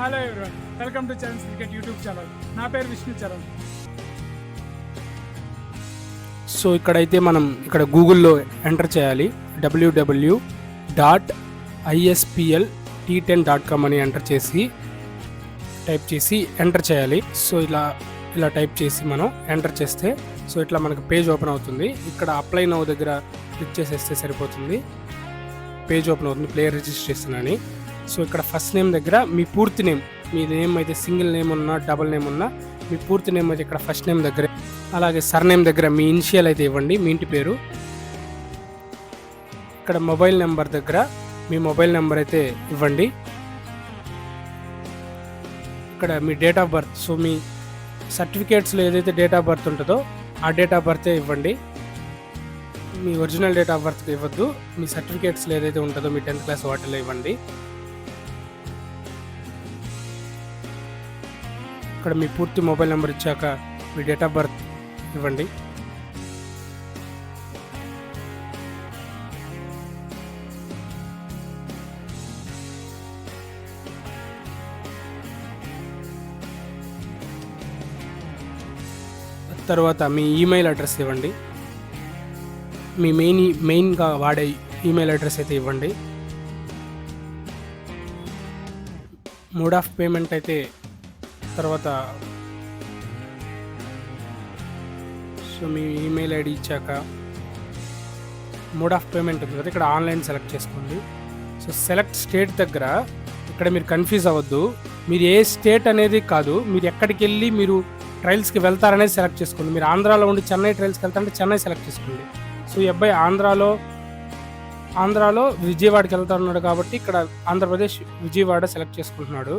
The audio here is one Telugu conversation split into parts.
Hello everyone welcome to Charan cricket YouTube channel నా పేరు విష్ణు చరణ్. సో ఇక్కడైతే మనం ఇక్కడ గూగుల్లో ఎంటర్ చేయాలి. W W dot ISPL T ten dot com అని ఎంటర్ చేసి టైప్ చేసి ఎంటర్ చేయాలి. సో ఇలా ఇలా టైప్ చేసి మనం ఎంటర్ చేస్తే సో ఇట్లా మనకు పేజ్ ఓపెన్ అవుతుంది. ఇక్కడ అప్లై నౌ దగ్గర క్లిక్ చేసేస్తే సరిపోతుంది. పేజ్ ఓపెన్ అవుతుంది ప్లేయర్ రిజిస్ట్రేషన్ అని. సో ఇక్కడ ఫస్ట్ నేమ్ దగ్గర మీ పూర్తి నేమ్ మీ నేమ్ అయితే సింగిల్ నేమ్ ఉన్నా డబుల్ నేమ్ ఉన్నా మీ పూర్తి నేమ్ అయితే ఇక్కడ ఫస్ట్ నేమ్ దగ్గర. అలాగే సర్ నేమ్ దగ్గర మీ ఇనిషియల్ అయితే ఇవ్వండి మీ ఇంటి పేరు. ఇక్కడ మొబైల్ నెంబర్ దగ్గర మీ మొబైల్ నెంబర్ అయితే ఇవ్వండి. ఇక్కడ మీ డేట్ ఆఫ్ బర్త్ సో మీ సర్టిఫికేట్స్లో ఏదైతే డేట్ ఆఫ్ బర్త్ ఉంటుందో ఆ డేట్ ఆఫ్ బర్తే ఇవ్వండి. మీ ఒరిజినల్ డేట్ ఆఫ్ బర్త్ ఇవ్వద్దు మీ సర్టిఫికేట్స్లో ఏదైతే ఉంటుందో మీ టెన్త్ క్లాస్ వాటిలో ఇవ్వండి. ఇక్కడ మీ పూర్తి మొబైల్ నెంబర్ ఇచ్చాక మీ డేట్ ఆఫ్ బర్త్ ఇవ్వండి. తర్వాత మీ ఈమెయిల్ అడ్రస్ ఇవ్వండి. మీ మెయిన్ మెయిన్గా వాడే ఈమెయిల్ అడ్రస్ అయితే ఇవ్వండి. మోడ్ ఆఫ్ పేమెంట్ అయితే తర్వాత సో మీ ఈమెయిల్ ఐడి ఇచ్చాక మోడ్ ఆఫ్ పేమెంట్ ఉంది కదా ఇక్కడ ఆన్లైన్ సెలెక్ట్ చేసుకోండి. సో సెలెక్ట్ స్టేట్ దగ్గర ఇక్కడ మీరు కన్ఫ్యూజ్ అవ్వద్దు. మీరు ఏ స్టేట్ అనేది కాదు మీరు ఎక్కడికి వెళ్ళి మీరు ట్రయల్స్కి వెళ్తారనేది సెలెక్ట్ చేసుకోండి. మీరు ఆంధ్రాలో ఉండి చెన్నై ట్రయల్స్కి వెళ్తారంటే చెన్నై సెలెక్ట్ చేసుకోండి. సో ఈ అబ్బాయి ఆంధ్రాలో ఆంధ్రాలో విజయవాడకి వెళ్తున్నాడు కాబట్టి ఇక్కడ ఆంధ్రప్రదేశ్ విజయవాడ సెలెక్ట్ చేసుకుంటున్నాడు.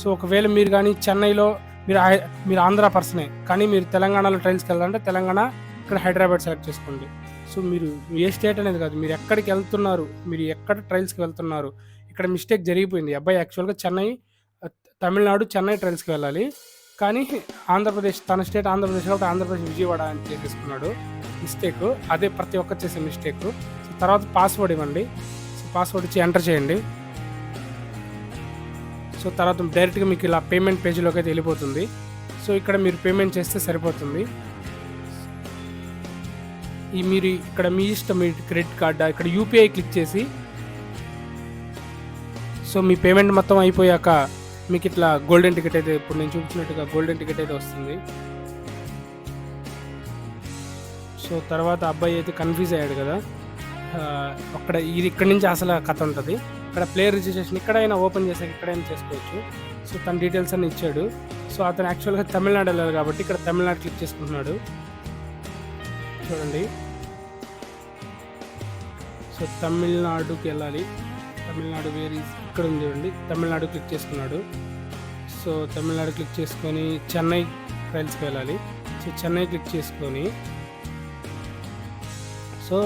సో ఒకవేళ మీరు కానీ చెన్నైలో మీరు మీరు ఆంధ్ర పర్సనే కానీ మీరు తెలంగాణలో ట్రైల్స్కి వెళ్ళాలంటే తెలంగాణ ఇక్కడ హైదరాబాద్ సెలెక్ట్ చేసుకోండి. సో మీరు ఏ స్టేట్ అనేది కాదు మీరు ఎక్కడికి వెళ్తున్నారు మీరు ఎక్కడ ట్రైల్స్కి వెళ్తున్నారు ఇక్కడ మిస్టేక్ జరిగిపోయింది. అబ్బాయి యాక్చువల్గా చెన్నై తమిళనాడు చెన్నై ట్రైల్స్కి వెళ్ళాలి. కానీ ఆంధ్రప్రదేశ్ తన స్టేట్ ఆంధ్రప్రదేశ్ కాబట్టి ఆంధ్రప్రదేశ్ విజయవాడ అని చేసేసుకున్నాడు మిస్టేక్ అదే ప్రతి ఒక్కరు చేసే మిస్టేక్. సో తర్వాత పాస్వర్డ్ ఇవ్వండి. సో పాస్వర్డ్ ఇచ్చి ఎంటర్ చేయండి. సో తర్వాత డైరెక్ట్గా మీకు ఇలా పేమెంట్ పేజీలోకి అయితే వెళ్ళిపోతుంది. సో ఇక్కడ మీరు పేమెంట్ చేస్తే సరిపోతుంది. ఈ మీరు ఇక్కడ మీ ఇష్టం మీ క్రెడిట్ కార్డా ఇక్కడ యూపీఐ క్లిక్ చేసి సో మీ పేమెంట్ మొత్తం అయిపోయాక మీకు ఇట్లా గోల్డెన్ టికెట్ అయితే ఇప్పుడు నేను చూపించినట్టుగా గోల్డెన్ టికెట్ అయితే వస్తుంది. సో తర్వాత అబ్బాయి అయితే కన్ఫ్యూజ్ అయ్యాడు కదా. అక్కడ ఇది ఇక్కడి నుంచి అసలు కథ ఉంటుంది. ఇక్కడ ప్లేయర్ రిజిస్ట్రేషన్ ఇక్కడైనా ఓపెన్ చేసాక ఇక్కడైనా చేసుకోవచ్చు. సో తన డీటెయిల్స్ అన్ని ఇచ్చాడు. సో అతను యాక్చువల్గా తమిళనాడు వెళ్ళాలి కాబట్టి ఇక్కడ తమిళనాడు క్లిక్ చేసుకుంటున్నాడు. చూడండి. సో తమిళనాడుకి వెళ్ళాలి. తమిళనాడు వేరే ఇక్కడ ఉంది చూడండి. తమిళనాడు క్లిక్ చేసుకున్నాడు. సో తమిళనాడు క్లిక్ చేసుకొని చెన్నై ట్రైల్స్కి వెళ్ళాలి. సో చెన్నై క్లిక్ చేసుకొని. సో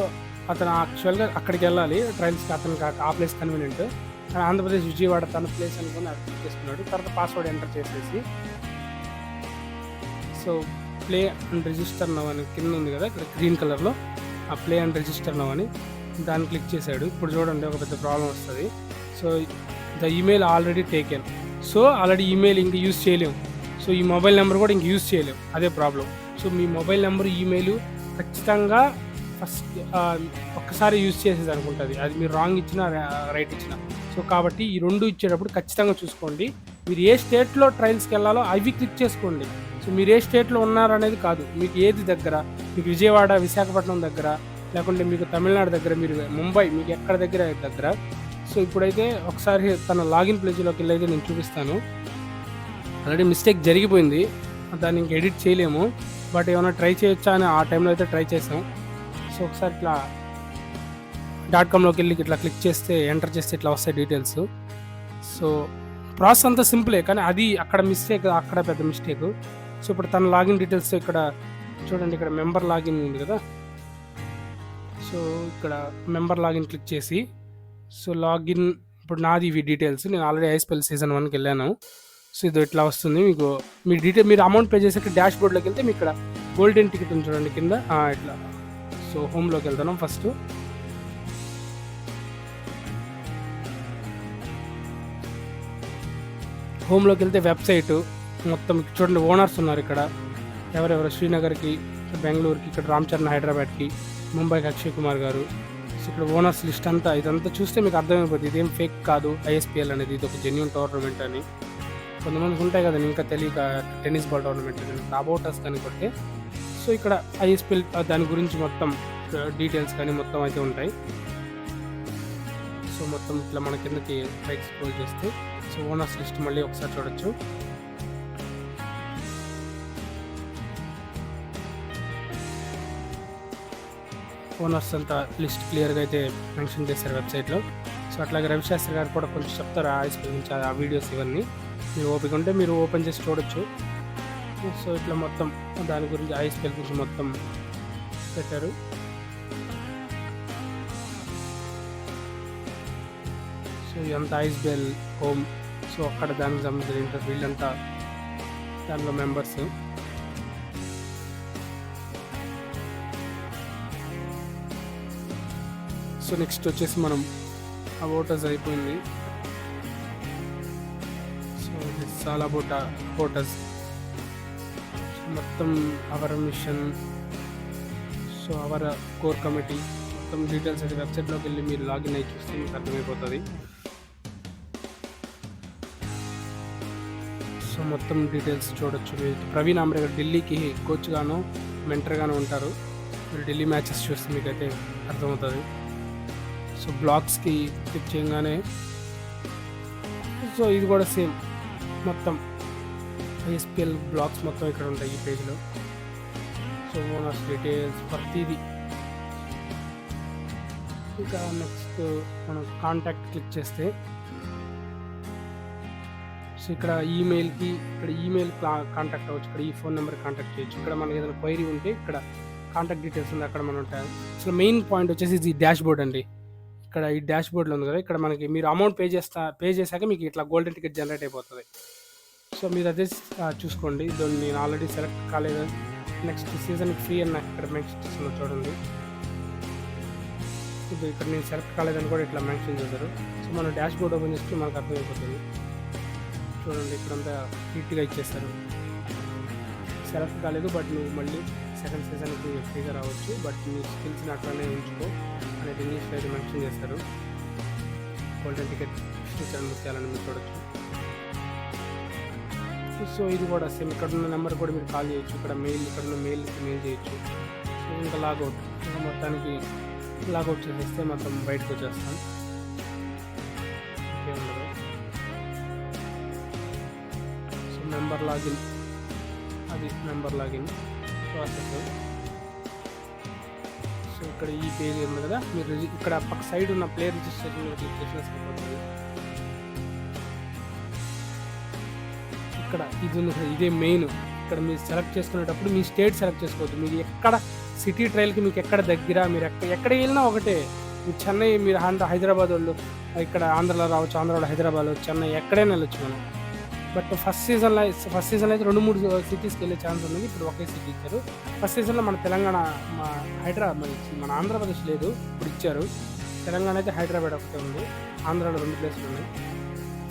అతను యాక్చువల్గా అక్కడికి వెళ్ళాలి. ట్రైల్స్కి అతను ఆ- ప్లేస్ కన్వీనియంట్ కానీ ఆంధ్రప్రదేశ్ విజయవాడ తన ప్లేస్ అనుకుని అది క్లిక్ చేసుకున్నాడు. తర్వాత పాస్వర్డ్ ఎంటర్ చేసేసి. So play and register now అని కింద ఉంది కదా ఇక్కడ గ్రీన్ కలర్లో ఆ ప్లే అండ్ రిజిస్టర్ నవ్ అని దాన్ని క్లిక్ చేశాడు. ఇప్పుడు చూడండి ఒక పెద్ద ప్రాబ్లం వస్తుంది. So the email already taken so already email ఇంక యూస్ చేయలేము. సో ఈ మొబైల్ నెంబర్ కూడా ఇంక యూజ్ చేయలేము. అదే ప్రాబ్లం సో మీ మొబైల్ నెంబర్ ఈమెయిల్ ఖచ్చితంగా ఫస్ట్ ఒక్కసారి యూస్ చేసేది అనుకుంటుంది. అది మీరు రాంగ్ ఇచ్చినా రైట్ ఇచ్చినా. సో కాబట్టి ఈ రెండు ఇచ్చేటప్పుడు ఖచ్చితంగా చూసుకోండి. మీరు ఏ స్టేట్లో ట్రయల్స్కి వెళ్ళాలో అవి క్లిక్ చేసుకోండి. సో మీరు ఏ స్టేట్లో ఉన్నారనేది కాదు. మీకు ఏది దగ్గర? మీకు విజయవాడ విశాఖపట్నం దగ్గర? లేకుంటే మీకు తమిళనాడు దగ్గర? మీరు ముంబై మీకు ఎక్కడ దగ్గర దగ్గర? సో ఇప్పుడైతే ఒకసారి తన లాగిన్ ప్లేజ్లోకి వెళ్ళైతే నేను చూపిస్తాను. ఆల్రెడీ మిస్టేక్ జరిగిపోయింది. దాన్ని ఇంక ఎడిట్ చేయలేము. బట్ ఏమైనా ట్రై చేయొచ్చా అని ఆ టైంలో అయితే ట్రై చేసాం సో ఒకసారి ఇట్లా డాట్ కామ్లోకి వెళ్ళి ఇట్లా క్లిక్ చేస్తే ఎంటర్ చేస్తే ఇట్లా వస్తాయి డీటెయిల్స్ సో ప్రాసెస్ అంతా సింపులే కానీ అది అక్కడ మిస్టేక్ అక్కడ పెద్ద మిస్టేక్ సో ఇప్పుడు తన లాగిన్ డీటెయిల్స్ ఇక్కడ చూడండి ఇక్కడ మెంబర్ లాగిన్ ఉంది కదా. సో ఇక్కడ మెంబర్ లాగిన్ క్లిక్ చేసి సో లాగిన్ ఇప్పుడు నాది ఇవి డీటెయిల్స్ నేను ఆల్రెడీ ఐఎస్పెల్ సీజన్ వన్కి వెళ్ళాను. సో ఇది ఇట్లా వస్తుంది. మీకు మీ డీటెయిల్ మీరు అమౌంట్ పే చేసే డాష్ బోర్డ్లోకి వెళ్తే మీకు ఇక్కడ గోల్డెన్ టికెట్ ఉంది చూడండి కింద. ఇట్లా. సో హోమ్లోకి వెళ్తున్నాం ఫస్ట్ హోమ్లోకి వెళ్తే వెబ్సైట్ మొత్తం చూడండి ఓనర్స్ ఉన్నారు ఇక్కడ. ఎవరెవరు? శ్రీనగర్కి బెంగళూరుకి ఇక్కడ రామ్ చరణ్ హైదరాబాద్కి ముంబైకి అక్షయ్ కుమార్ గారు. సో ఇక్కడ ఓనర్స్ లిస్ట్ అంతా ఇదంతా చూస్తే మీకు అర్థమైపోతుంది ఇదేం ఫేక్ కాదు ఐఎస్పిఎల్ అనేది ఇది ఒక జెన్యున్ టోర్నమెంట్ అని. కొంతమందికి ఉంటాయి కదండి ఇంకా తెలియక tennis ball tournament about us కానీ కొట్టే సో ఇక్కడ ఐఎస్పిఎల్ దాని గురించి మొత్తం డీటెయిల్స్ కానీ మొత్తం అయితే ఉంటాయి. సో మొత్తం ఇట్లా మన కిందకి బైక్స్ స్క్రోల్ చేస్తే సో ఓనర్స్ లిస్ట్ మళ్ళీ ఒకసారి చూడొచ్చు. ఓనర్స్ అంతా లిస్ట్ క్లియర్గా అయితే మెన్షన్ చేశారు వెబ్సైట్లో సో అట్లాగే రవిశాస్త్రి గారు కూడా కొంచెం చెప్తారు ఆ ఐస్ గురించి ఆ వీడియోస్ ఇవన్నీ. మీరు ఓపిక ఉంటే మీరు ఓపెన్ చేసి చూడొచ్చు. సో ఇట్లా మొత్తం దాని గురించి ఐఎస్పిఎల్ గురించి మొత్తం పెట్టారు. సో ఇదంతా ఐస్బెల్ హోమ్. సో అక్కడ దానికి సంబంధించిన ఇంటర్ వీళ్ళంతా దానిలో మెంబర్స్ సో నెక్స్ట్ వచ్చేసి మనం ఆ ఓటర్స్ అయిపోయింది. సో చాలా ఆల్ అబౌట్ ఓటర్స్ మొత్తం our mission so our core committee మొత్తం డీటెయిల్స్ అయితే వెబ్సైట్లోకి వెళ్ళి మీరు లాగిన్ అయ్యి చూస్తే మీకు అర్థమైపోతుంది. సో మొత్తం డీటెయిల్స్ చూడొచ్చు. మీరు ప్రవీణ్ ఆమ్రే ఢిల్లీకి కోచ్గాను మెంటర్గాను ఉంటారు. మీరు ఢిల్లీ మ్యాచెస్ చూస్తే మీకైతే అర్థమవుతుంది. సో బ్లాగ్స్కి క్లిక్ చేయగానే సో ఇది కూడా సేమ్ మొత్తం. ఐఎస్పిఎల్ బ్లాగ్స్ మొత్తం ఇక్కడ ఉంటాయి ఈ పేజ్లో సో ఓనర్స్ డీటెయిల్స్ ప్రతిదీ. ఇంకా నెక్స్ట్ మనం కాంటాక్ట్ క్లిక్ చేస్తే. సో ఇక్కడ ఈమెయిల్కి ఇక్కడ ఈమెయిల్ కాంటాక్ట్ అవ్వచ్చు. ఇక్కడ ఈ ఫోన్ నెంబర్ కాంటాక్ట్ చేయొచ్చు. ఇక్కడ మనకి ఏదైనా క్వైరీ ఉంటే ఇక్కడ కాంటాక్ట్ డీటెయిల్స్ ఉంది అక్కడ మనం ఉంటాయి అసలు మెయిన్ పాయింట్ వచ్చేసి ఇది డాష్ బోర్డ్ అండి. ఇక్కడ ఈ డాష్ బోర్డ్లో ఉంది కదా ఇక్కడ మనకి మీరు అమౌంట్ పే చేస్తా పే చేశాక మీకు ఇట్లా గోల్డెన్ టికెట్ జనరేట్ అయిపోతుంది. సో మీరు అదే చూసుకోండి. దాన్ని నేను ఆల్రెడీ సెలెక్ట్ కాలేదు. నెక్స్ట్ సీజన్కి ఫ్రీ అని నాకు ఇక్కడ మెన్షన్ చేస్తున్నా చూడండి. ఇప్పుడు ఇక్కడ నేను సెలెక్ట్ కాలేదని కూడా ఇట్లా మెన్షన్ చేశారు. సో మనం డాష్ బోర్డ్ ఓపెన్ చేస్తే మనకు అర్థమైపోతుంది. చూడండి ఇక్కడంతా నీట్గా ఇచ్చేస్తారు. సెలెక్ట్ కాలేదు బట్ నువ్వు మళ్ళీ సెకండ్ సీజన్కి ఫ్రీగా రావచ్చు. బట్ నీ స్కిల్స్ని అట్లానే ఉంచుకో అనేది ఇంగ్లీష్లో అయితే మెన్షన్ చేస్తారు. గోల్డెన్ టికెట్ ఫ్యూచర్ ముత్యాలని మీరు చూడొచ్చు. సో ఇది కూడా సేమ్ ఇక్కడ ఉన్న నెంబర్ కూడా మీరు కాల్ చేయొచ్చు. ఇక్కడ మెయిల్ ఇక్కడ ఉన్న మెయిల్కి మెయిల్ చేయొచ్చు. సో ఇంకా లాగౌట్ మొత్తానికి లాగౌట్ చేసేస్తే మొత్తం బయటకు వచ్చేస్తాం. సో నెంబర్ లాగిన్ అది నెంబర్ లాగిన్ ప్రాసెస్. సో ఇక్కడ ఈ పేజ్ ఉంది కదా? మీరు ఇక్కడ పక్క సైడ్ ఉన్న ప్లేయర్ రిజిస్ట్రేషన్ క్లిక్ చేసిన సరిపోతుంది. ఇక్కడ ఇది ఇదే మెయిన్ ఇక్కడ మీరు సెలెక్ట్ చేసుకునేటప్పుడు మీ స్టేట్ సెలెక్ట్ చేసుకోవద్దు. మీరు ఎక్కడ సిటీ ట్రైల్కి మీకు ఎక్కడ దగ్గర మీరు ఎక్కడ ఎక్కడ వెళ్ళినా ఒకటే. మీరు చెన్నై మీరు ఆంధ్ర హైదరాబాద్ వాళ్ళు ఇక్కడ ఆంధ్రలో రావచ్చు ఆంధ్రాలో హైదరాబాద్ చెన్నై ఎక్కడైనా వెళ్ళొచ్చు మనం. బట్ ఫస్ట్ సీజన్లో ఫస్ట్ సీజన్లో అయితే రెండు మూడు సిటీస్కి వెళ్ళే ఛాన్స్ ఉంది ఇప్పుడు ఒకే సిటీ ఇచ్చారు. ఫస్ట్ సీజన్లో మన తెలంగాణ మా హైదరాబాద్ మన- మన ఆంధ్రప్రదేశ్ లేదు. ఇప్పుడు ఇచ్చారు. తెలంగాణ అయితే హైదరాబాద్ ఒకటే ఉంది. ఆంధ్రాలో రెండు ప్లేస్లు ఉన్నాయి.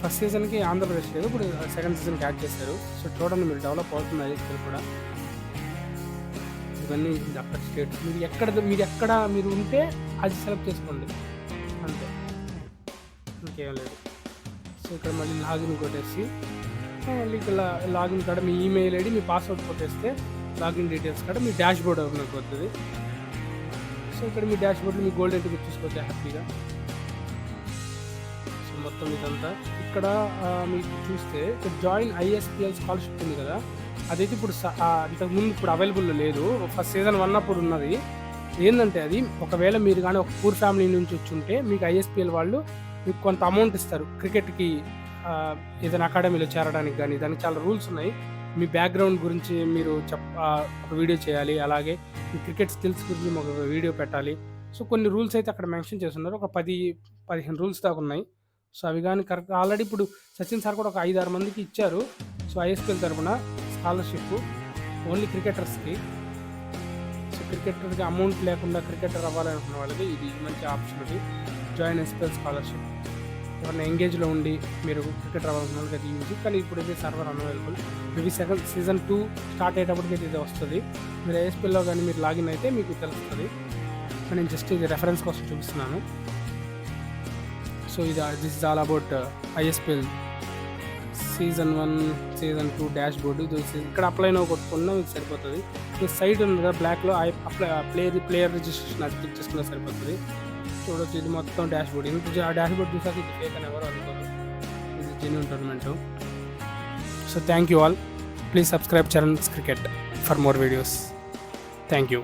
ఫస్ట్ సీజన్కి ఆంధ్రప్రదేశ్ లేదు. ఇప్పుడు సెకండ్ సీజన్కి యాడ్ చేశారు. సో చూడండి మీరు డెవలప్ అవుతుంది ఐఎస్ఎల్ కూడా. ఇవన్నీ అక్కడ స్టేట్స్ మీరు ఎక్కడ మీరు ఎక్కడ మీరు ఉంటే అది సెలెక్ట్ చేసుకోండి. అంతే. ఇంకేం లేదు. సో ఇక్కడ మళ్ళీ లాగిన్ కొట్టేసి మళ్ళీ ఇక్కడ లాగిన్ కాడ మీ ఈమెయిల్ ఐడి మీ పాస్వర్డ్ కొట్టేస్తే లాగిన్ డీటెయిల్స్ కాడ మీ డాష్ బోర్డ్ ఓపెన్ అవుతుంది. సో ఇక్కడ మీ డాష్ బోర్డ్లో మీ గోల్డ్ టికెట్ చూసుకోవచ్చు హ్యాపీగా. సో మొత్తం ఇదంతా. ఇక్కడ మీరు మీకు చూస్తే జాయిన్ ఐఎస్పిఎల్ స్కాలర్షిప్ ఉంది కదా. అదైతే ఇప్పుడు స- ఇంతకుముందు ఇప్పుడు అవైలబుల్ లేదు. ఫస్ట్ సీజన్ వన్ అప్పుడు ఉన్నది. ఏంటంటే అది ఒకవేళ మీరు కానీ ఒక పూర్ ఫ్యామిలీ నుంచి వచ్చి ఉంటే మీకు ఐఎస్పిఎల్ వాళ్ళు మీకు కొంత అమౌంట్ ఇస్తారు. క్రికెట్కి ఏదైనా అకాడమీలో చేరడానికి కానీ దానికి చాలా రూల్స్ ఉన్నాయి. మీ బ్యాక్గ్రౌండ్ గురించి మీరు చెప్ ఒక వీడియో చేయాలి. అలాగే మీ క్రికెట్ స్కిల్స్ గురించి ఒక వీడియో పెట్టాలి. సో కొన్ని రూల్స్ అయితే అక్కడ మెన్షన్ చేస్తున్నారు. ఒక పది పదిహేను రూల్స్ దాకా ఉన్నాయి. సో అవి కానీ కరెక్ట్ ఆల్రెడీ ఇప్పుడు సచిన్ సార్ కూడా ఒక ఐదు ఆరు మందికి ఇచ్చారు. సో ఐఎస్పిఎల్ తరఫున స్కాలర్షిప్ ఓన్లీ క్రికెటర్స్కి. సో క్రికెటర్కి అమౌంట్ లేకుండా క్రికెటర్ అవ్వాలనుకున్న వాళ్ళకి ఇది మంచి ఆప్షన్ ఇది. Join SPL scholarship. ఎవరైనా ఎంగేజ్లో ఉండి మీరు క్రికెట్ అవ్వాలనుకున్న అది యూజ్ కానీ ఇప్పుడు ఇది server available maybe second season two start అయ్యేటప్పటికి ఇది వస్తుంది. మీరు ఐఎస్పీఎల్లో కానీ మీరు లాగిన్ అయితే మీకు తెలుస్తుంది. నేను జస్ట్ ఇది రెఫరెన్స్ కోసం చూపిస్తున్నాను. సో ఇది this is all about ISPL season one season two dashboard ఇది ఇక్కడ అప్లై నో కొట్టుకున్నా మీకు సరిపోతుంది. మీ సైట్ ఉంది కదా బ్లాక్లో అప్లై ప్లేయర్ ప్లేయర్ రిజిస్ట్రేషన్ అది క్లిక్ చేసుకున్నా సరిపోతుంది. చూడొచ్చు ఇది మొత్తం డాష్ బోర్డ్ ఇంత ఆ డాష్ బోర్డ్ చూసాక ఇది ఫేక్ అని ఎవరు అనుకోరు. ఇది genuine tournament so thank you all please subscribe Charan's cricket for more videos thank you